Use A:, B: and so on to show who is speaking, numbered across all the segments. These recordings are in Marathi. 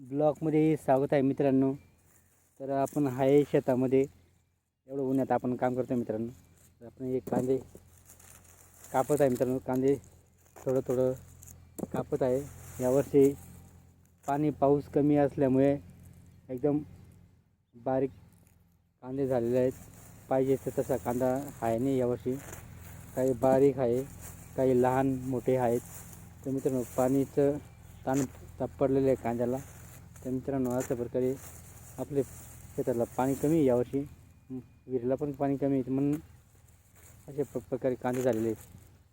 A: ब्लॉकमध्ये स्वागत आहे मित्रांनो. तर आपण आहे शेतामध्ये. एवढं उन्हात आपण काम करतो मित्रांनो. तर आपण एक कांदे कापत आहे मित्रांनो. कांदे थोडं थोडं कापत आहे. यावर्षी पाणी पाऊस कमी असल्यामुळे एकदम बारीक कांदे झालेले आहेत. पाहिजे तर तसा कांदा आहे नाही यावर्षी. काही बारीक आहे काही लहान मोठे आहेत. तर मित्रांनो पाणीचं ताण ताप पडलेलं आहे कांद्याला. तर मित्रांनो अशा प्रकारे आपले शेताला पाणी कमी आहे यावर्षी. विहिरीला पण पाणी कमी आहे म्हणून अशा प्र प्रकारे कांदे झालेले आहेत.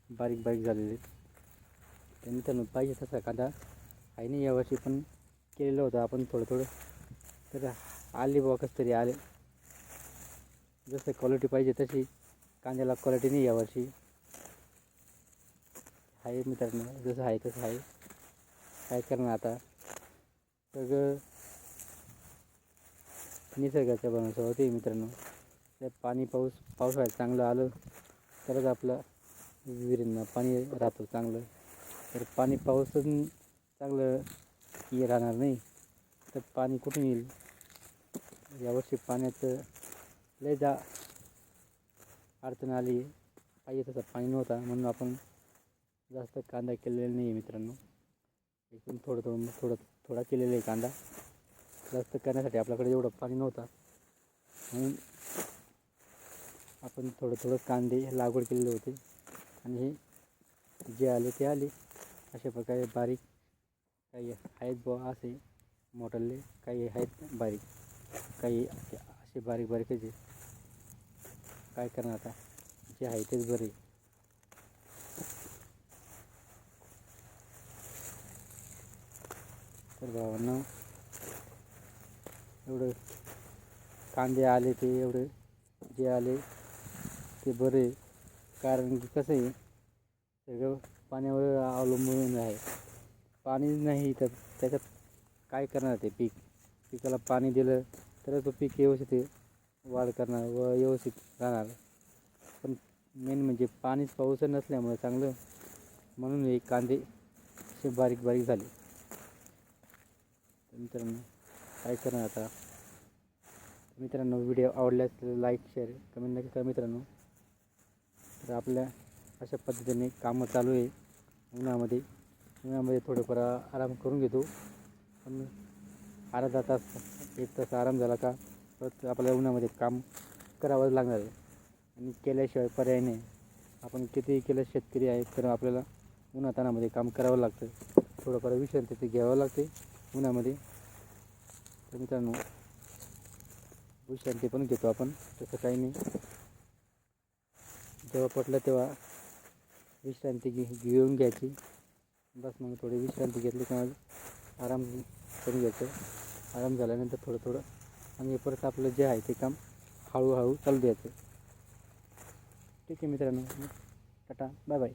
A: बारीक बारीक झालेले आहेत. तर मित्रांनो पाहिजे तसा कांदा आहे नाही यावर्षी पण केलेलं होतं आपण थोडं थोडं. तर आले बुवा कसं तरी आले. जसं क्वालिटी पाहिजे तशी. कांद्याला क्वालिटी नाही यावर्षी. आहे मित्रांनो जसं आहे तसं आहे. काय करणार आता? सगळं निसर्गाच्या बनवसा होते मित्रांनो. त्यात पाणी पाऊस पावसाळ्यात चांगलं आलं तरच आपलं विहिरींना पाणी राहतं चांगलं. तर पाणी पाऊस चांगलं ये राहणार नाही. तर पाणी कुठून येईल? यावर्षी पाण्याचं लय जा अडचण आली. पाहिजे तसं पाणी नव्हता म्हणून आपण जास्त कांदा केलेला नाही आहे मित्रांनो. एकदम थोडं थोडं थोडं थोडा केलेला आहे कांदा. जास्त करण्यासाठी आपल्याकडे एवढं पाणी नव्हतं. म्हणून आपण थोडं थोडं कांदे लागवड केलेले होते. आणि हे जे आले ते आले. अशा प्रकारे बारीक काही आहेत बुवा असे मोठले काही आहेत बारीक काही असे असे बारीक बारीकच आहे काय करणार आता? जे आहे तेच बरे. तर भावांना एवढं कांदे आले ते एवढे जे आले ते बरे कारण की कसं आहे सगळं पाण्यावर अवलंबून आहे. पाणी नाही तर त्याच्यात काय करणार ते पीक? पिकाला पाणी दिलं तर तो पीक व्यवस्थित वाढ करणार व व्यवस्थित राहणार. पण मेन म्हणजे पाणीच पाऊस नसल्यामुळे चांगलं म्हणून हे कांदे असे बारीक बारीक झाले. मित्रांनो काय करणार आता? मित्रांनो व्हिडिओ आवडल्यास लाईक शेअर कमेंट नक्की करा मित्रांनो. तर आपल्या अशा पद्धतीने कामं चालू आहे उन्हामध्ये. उन्हामध्ये थोडंफार आराम करून घेतो. पण अर्धा तास एक तास आराम झाला का परत आपल्याला उन्हामध्ये काम करावंच लागणार आहे. आणि केल्याशिवाय पर्याय नाही. आपण कितीही केलं शेतकरी आहे तर आपल्याला उन्हातानामध्ये काम करावं लागतं. थोडंफार विश्रांती घ्यावं लागते. उन्हामध्ये. तर मित्रांनो विश्रांती पण घेतो आपण. तसं काही नाही. जेव्हा पटलं तेव्हा विश्रांती घे घेऊन घ्यायची. बस मग थोडी विश्रांती घेतली का आराम करून घ्यायचं आराम झाल्यानंतर थोडं थोडं आणि परत आपलं जे आहे ते काम हळूहळू चालू द्यायचं. ठीक आहे मित्रांनो. टाटा. Bye bye.